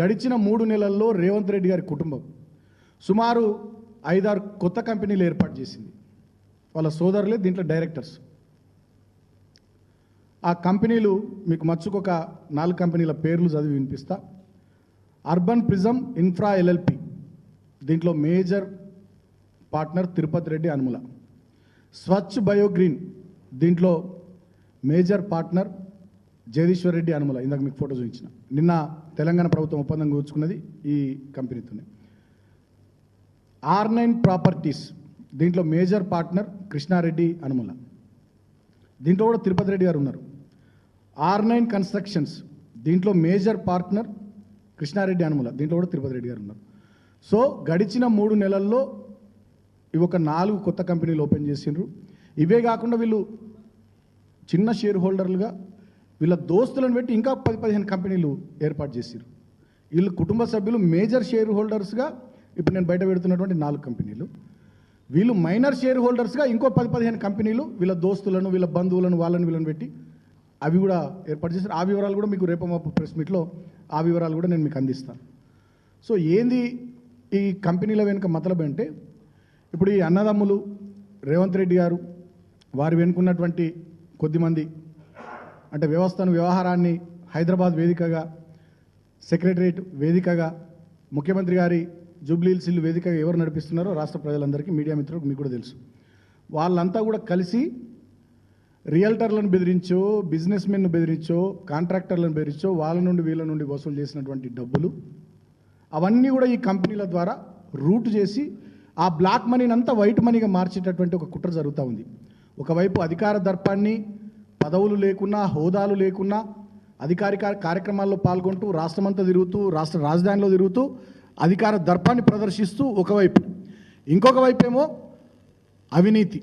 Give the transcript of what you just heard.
గడిచిన మూడు నెలల్లో రేవంత్ రెడ్డి గారి కుటుంబం సుమారు ఐదారు కొత్త కంపెనీలు ఏర్పాటు చేసింది. వాళ్ళ సోదరులే దీంట్లో డైరెక్టర్స్. ఆ కంపెనీలు మీకు మచ్చుకొక నాలుగు కంపెనీల పేర్లు చదివి వినిపిస్తా. అర్బన్ ప్రిజం ఇన్ఫ్రా ఎల్ఎల్పి దీంట్లో major partner Tirupati Reddy Anumula. Swachh Biogreen దీంట్లో మేజర్ పార్ట్నర్ జగదీశ్వర్ రెడ్డి అనుమల ఇందాక మీకు ఫోటో చూపించిన. నిన్న తెలంగాణ ప్రభుత్వం ఒప్పందం కూర్చుకున్నది ఈ కంపెనీతోనే. ఆర్ నైన్ ప్రాపర్టీస్ దీంట్లో మేజర్ పార్ట్నర్ కృష్ణారెడ్డి అనుమల. దీంట్లో కూడా తిరుపతి రెడ్డి గారు ఉన్నారు. ఆర్ నైన్ కన్స్ట్రక్షన్స్ దీంట్లో మేజర్ పార్ట్నర్ కృష్ణారెడ్డి అనుమల దీంట్లో కూడా తిరుపతి రెడ్డి గారు ఉన్నారు. సో గడిచిన మూడు నెలల్లో ఇవి ఒక నాలుగు కొత్త కంపెనీలు ఓపెన్ చేసిండ్రు. ఇవే కాకుండా వీళ్ళు చిన్న షేర్ హోల్డర్లుగా వీళ్ళ దోస్తులను పెట్టి ఇంకా పది పదిహేను కంపెనీలు ఏర్పాటు చేశారు వీళ్ళు కుటుంబ సభ్యులు మేజర్ షేర్ హోల్డర్స్గా ఇప్పుడు నేను బయట పెడుతున్నటువంటి నాలుగు కంపెనీలు. వీళ్ళు మైనర్ షేర్ హోల్డర్స్గా ఇంకో పది పదిహేను కంపెనీలు వీళ్ళ దోస్తులను వీళ్ళ బంధువులను వాళ్ళని వీళ్ళని పెట్టి అవి కూడా ఏర్పాటు చేశారు ఆ వివరాలు కూడా మీకు రేపు మాపు ప్రెస్ మీట్లో ఆ వివరాలు కూడా నేను మీకు అందిస్తాను. సో ఏంది ఈ కంపెనీల వెనుక మతలబ్ అంటే? ఇప్పుడు ఈ అన్నదమ్ములు రేవంత్ రెడ్డి గారు వారు వెనుకున్నటువంటి కొద్దిమంది అంటే వ్యవస్థను వ్యవహారాన్ని హైదరాబాద్ వేదికగా సెక్రటరేట్ వేదికగా ముఖ్యమంత్రి గారి జూబ్లీహిల్స్ ఇల్లు వేదికగా ఎవరు నడిపిస్తున్నారో రాష్ట్ర ప్రజలందరికీ మీడియా మిత్రులకు మీకు కూడా తెలుసు. వాళ్ళంతా కూడా కలిసి రియల్టర్లను బెదిరించో బిజినెస్ మెన్ను బెదిరించో కాంట్రాక్టర్లను బెదిరించో వాళ్ళ నుండి వీళ్ళ నుండి వసూలు చేసినటువంటి డబ్బులు అవన్నీ కూడా ఈ కంపెనీల ద్వారా రూట్ చేసి ఆ బ్లాక్ మనీని అంతా వైట్ మనీగా మార్చేటటువంటి ఒక కుట్ర జరుగుతూ ఉంది. ఒకవైపు అధికార దర్పాన్ని పదవులు లేకున్నా హోదాలు లేకున్నా అధికారిక కార్యక్రమాల్లో పాల్గొంటూ రాష్ట్రమంతా తిరుగుతూ రాష్ట్ర రాజధానిలో తిరుగుతూ అధికార దర్పాన్ని ప్రదర్శిస్తూ ఒకవైపు. ఇంకొక వైపు ఏమో అవినీతి.